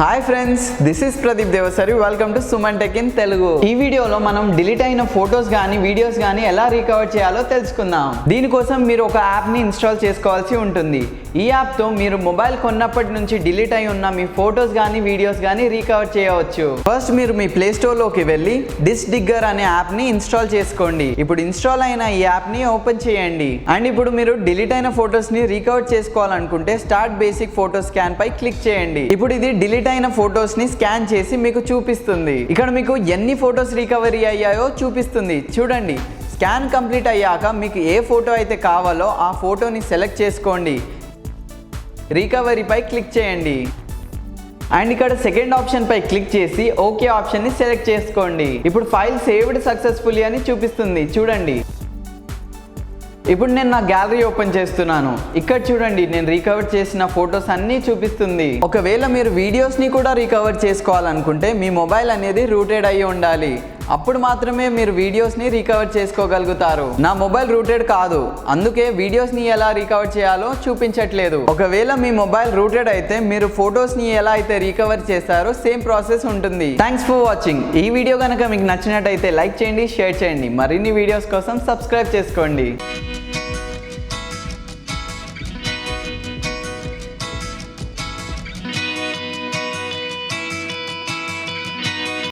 Hi friends this is Pradeep Devasari welcome to Suman tech in Telugu ఈ వీడియోలో మనం delete అయిన photos కానీ వీడియోస్ కానీ ఎలా రికవర్ చేయాలో తెలుసుకుందాం. దీనికోసం మీరు ఒక యాప్ని ఇన్స్టాల్ చేసుకోవాల్సి ఉంటుంది. ఈ యాప్తో మీరు మొబైల్ కొన్నప్పటి నుంచి డిలీట్ అయి ఉన్న మీ ఫొటోస్ కానీ వీడియోస్ కానీ రికవర్ చేయవచ్చు. ఫస్ట్ మీరు మీ ప్లే స్టోర్లోకి వెళ్ళి డిస్ డిగ్గర్ అనే యాప్ని ఇన్స్టాల్ చేసుకోండి. ఇప్పుడు ఇన్స్టాల్ అయిన ఈ యాప్ని ఓపెన్ చేయండి. అండ్ ఇప్పుడు మీరు డిలీట్ అయిన ఫొటోస్ని రికవర్ చేసుకోవాలనుకుంటే స్టార్ట్ బేసిక్ ఫోటో స్కాన్ పై క్లిక్ చేయండి. ఇప్పుడు ఇది డిలీట్ అయిన ఫొటోస్ని స్కాన్ చేసి మీకు చూపిస్తుంది. ఇక్కడ మీకు ఎన్ని ఫొటోస్ రికవరీ అయ్యాయో చూపిస్తుంది. చూడండి స్కాన్ కంప్లీట్ అయ్యాక మీకు ఏ ఫోటో అయితే కావాలో ఆ ఫోటోని సెలెక్ట్ చేసుకోండి. రికవరీపై క్లిక్ చేయండి. అండ్ ఇక్కడ సెకండ్ ఆప్షన్ పై క్లిక్ చేసి ఓకే ఆప్షన్ని సెలెక్ట్ చేసుకోండి. ఇప్పుడు ఫైల్ సేవ్డ్ సక్సెస్ఫుల్లీ అని చూపిస్తుంది. చూడండి. ఇప్పుడు నేను నా గ్యాలరీ ఓపెన్ చేస్తున్నాను. ఇక్కడ చూడండి నేను రికవర్ చేసిన ఫొటోస్ అన్నీ చూపిస్తుంది. ఒకవేళ మీరు వీడియోస్ని కూడా రికవర్ చేసుకోవాలనుకుంటే మీ మొబైల్ అనేది రూటెడ్ అయి ఉండాలి. అప్పుడు మాత్రమే మీరు వీడియోస్ని రికవర్ చేసుకోగలుగుతారు. నా మొబైల్ రూటెడ్ కాదు. అందుకే వీడియోస్ని ఎలా రికవర్ చేయాలో చూపించట్లేదు. ఒకవేళ మీ మొబైల్ రూటెడ్ అయితే మీరు ఫొటోస్ని ఎలా అయితే రికవర్ చేస్తారో సేమ్ ప్రాసెస్ ఉంటుంది. థ్యాంక్స్ ఫర్ వాచింగ్ ఈ వీడియో కనుక మీకు నచ్చినట్టయితే లైక్ చేయండి షేర్ చేయండి. మరిన్ని వీడియోస్ కోసం సబ్స్క్రైబ్ చేసుకోండి.